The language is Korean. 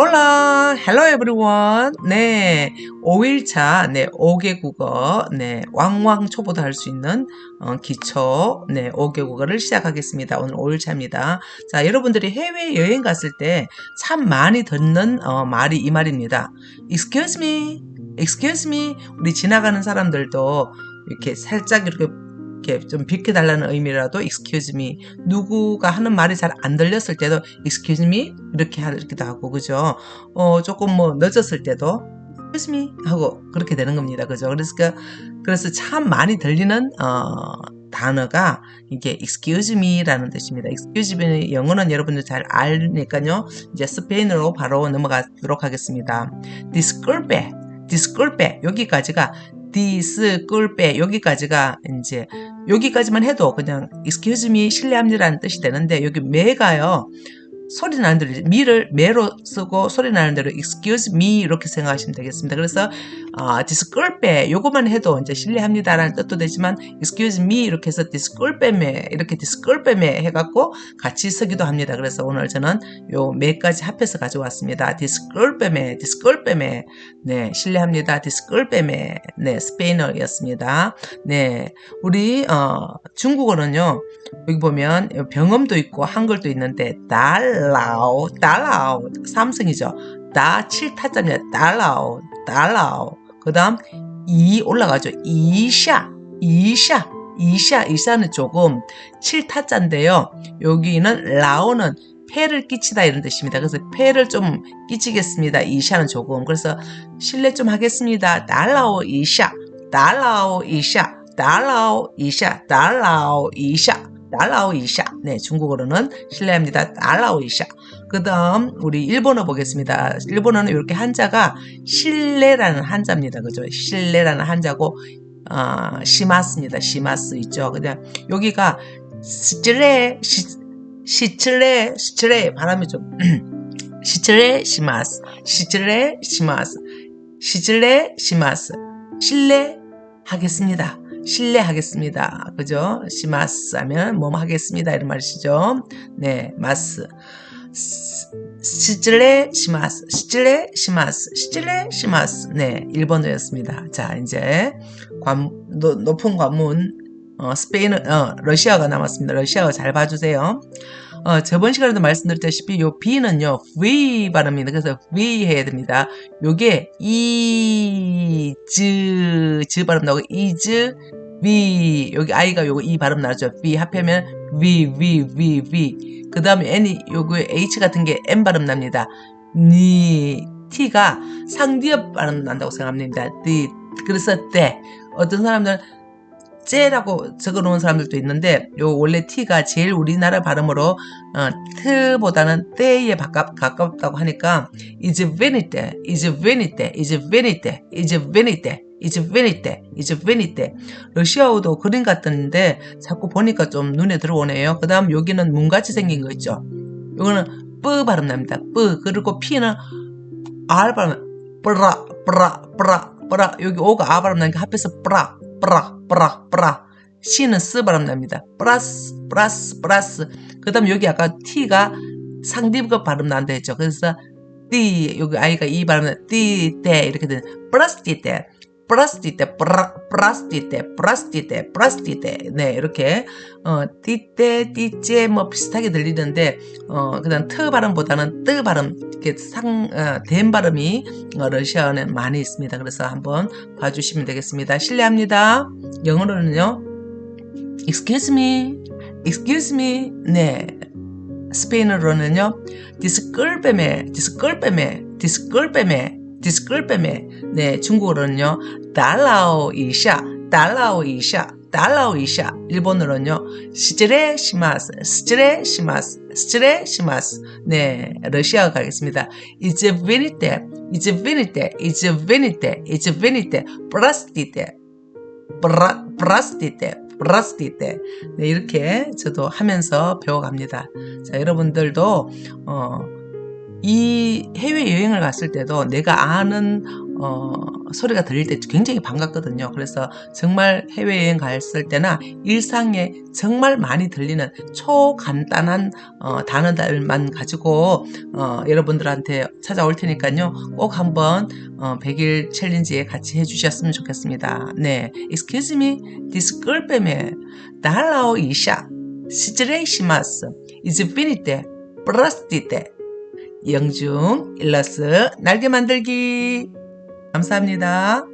Hola, hello everyone. 네, 5일차, 네, 5개 국어, 네, 왕왕 초보도 할 수 있는 어, 기초, 네, 5개 국어를 시작하겠습니다. 오늘 5일차입니다. 자, 여러분들이 해외 여행 갔을 때 참 많이 듣는 어, 말이 이 말입니다. Excuse me, excuse me. 우리 지나가는 사람들도 이렇게 살짝 이렇게 이렇게 좀 비켜달라는 의미라도 excuse me. 누구가 하는 말이 잘 안 들렸을 때도 excuse me. 이렇게 하기도 하고 그죠? 어 조금 뭐 늦었을 때도 excuse me. 하고 그렇게 되는 겁니다. 그죠? 그래서 그, 그래서 참 많이 들리는 어 단어가 이게 excuse me라는 뜻입니다. excuse me 영어는 여러분들 잘 알니까요. 이제 스페인어로 바로 넘어가도록 하겠습니다. disculpe, disculpe 여기까지가 disculpe 여기까지가 이제 여기까지만 해도 그냥 excuse me 실례합니다라는 뜻이 되는데 여기 매가요. 소리 나는 대로 미를 매로 쓰고 소리 나는 대로 excuse me 이렇게 생각하시면 되겠습니다. 그래서 아, disculpe 요거만 해도 이제 실례합니다라는 뜻도 되지만 excuse me 이렇게 해서 disculpeme 이렇게 disculpeme 해갖고 같이 쓰기도 합니다. 그래서 오늘 저는 요 매까지 합해서 가져왔습니다. disculpeme, disculpeme 네 실례합니다. disculpeme 네 스페인어였습니다. 네 우리 어, 중국어는요 여기 보면 병음도 있고 한글도 있는데 달라오 달라오 삼성이죠. 다 7타짜입니다. 달라오 달라오 그 다음 이 올라가죠. 이샤 이샤 이샤 이샤는 조금 7타짜인데요. 여기는 라오는 폐를 끼치다 이런 뜻입니다. 그래서 폐를 좀 끼치겠습니다. 이샤는 조금 그래서 실례 좀 하겠습니다. 달라오 이샤 달라오 이샤 달라오 이샤 달라오 이샤 달라오 이샤 네 중국어로는 실례합니다. 달라오 이샤 그 다음 우리 일본어 보겠습니다. 일본어는 이렇게 한자가 실례라는 한자입니다. 그죠? 실례라는 한자고 어, 시마스입니다. 시마스 있죠. 그냥 여기가 시츠레 시, 시츠레 시츠레 바람이 좀 시츠레 시마스 시츠레 시마스 시츠레 시마스 실례 하겠습니다. 실례하겠습니다. 그죠? 시마스 하면 뭐 하겠습니다. 이런 말이시죠. 네, 마스. 시질레 시마스, 시질레 시마스, 시질레 시마스. 네, 1번도였습니다. 자, 이제 관, 노, 높은 관문, 어, 스페인, 어, 러시아가 남았습니다. 러시아어 잘 봐주세요. 어, 저번 시간에도 말씀드렸다시피 요 B는요, V 발음입니다. 그래서 V 해야 됩니다. 요게 이, 즈, 즈 발음 나오고, 이즈, V, 여기 I가 요거 이 발음 나죠. V 합하면 V, V, V, V. 그 다음에 N이 요거 H 같은 게 N 발음 납니다. 니, T가 상디업 발음 난다고 생각합니다. 니, 그래서 때. 어떤 사람들은 째라고 적어 놓은 사람들도 있는데 요 원래 T가 제일 우리나라 발음으로 어, 트보다는 때에 가깝, 가깝다고 하니까 is vanity, is vanity, is vanity, is vanity, is vanity, is vanity. 러시아어도 그림 같던데 자꾸 보니까 좀 눈에 들어오네요. 그 다음 여기는 문같이 생긴 거 있죠. 요거는 뿌 발음 납니다. 뿌 그리고 P는 R 발음 뿌라 뿌라 뿌라 뿌라 여기 오가 아 발음 나니까 합해서 뿌라 뿌라 뿌라 뿌라 C는 스 발음 납니다. 플러스 플러스 플러스 그 다음 여기 아까 T가 상디급 발음 난다 했죠. 그래서 D 여기 아이가 이 발음 D 때 이렇게 되는 플러스 D 때 플러스 D 때 때 플러스 D 때네 이렇게 어때 D 째뭐 비슷하게 들리는데 어 그다음 트 발음보다는 뜨 발음 이렇게 상된 어, 발음이 어, 러시아어는 많이 있습니다. 그래서 한번 봐주시면 되겠습니다. 실례합니다. 영어로는요. Excuse me, excuse me. 네. 스페인어로는요. disculpeme, disculpeme, disculpeme, disculpeme. 네, 중국어로는요. 달라오 이샤, 달라오 이샤, 달라오 이샤. 일본어로는요. 스트레 시마스, 스트레 시마스, 스트레 시마스. 네, 러시아어 가겠습니다. 이제 베니테, 이제 베니테, 이제 베니테, 이제 베니테, 브라스티테, 브라, 브라스티테. 브라스티 때 네, 이렇게 저도 하면서 배워갑니다. 자 여러분들도 어, 이 해외 여행을 갔을 때도 내가 아는 어, 소리가 들릴 때 굉장히 반갑거든요. 그래서 정말 해외여행 갔을 때나 일상에 정말 많이 들리는 초간단한 어, 단어들만 가지고 어, 여러분들한테 찾아올 테니까요. 꼭 한번 어, 100일 챌린지에 같이 해주셨으면 좋겠습니다. 네, excuse me, disculpeme, 달라오 이샤, 시즈레이시마스, 이즈피니테, 플라스티테, 영중, 일러스, 날개 만들기. 감사합니다.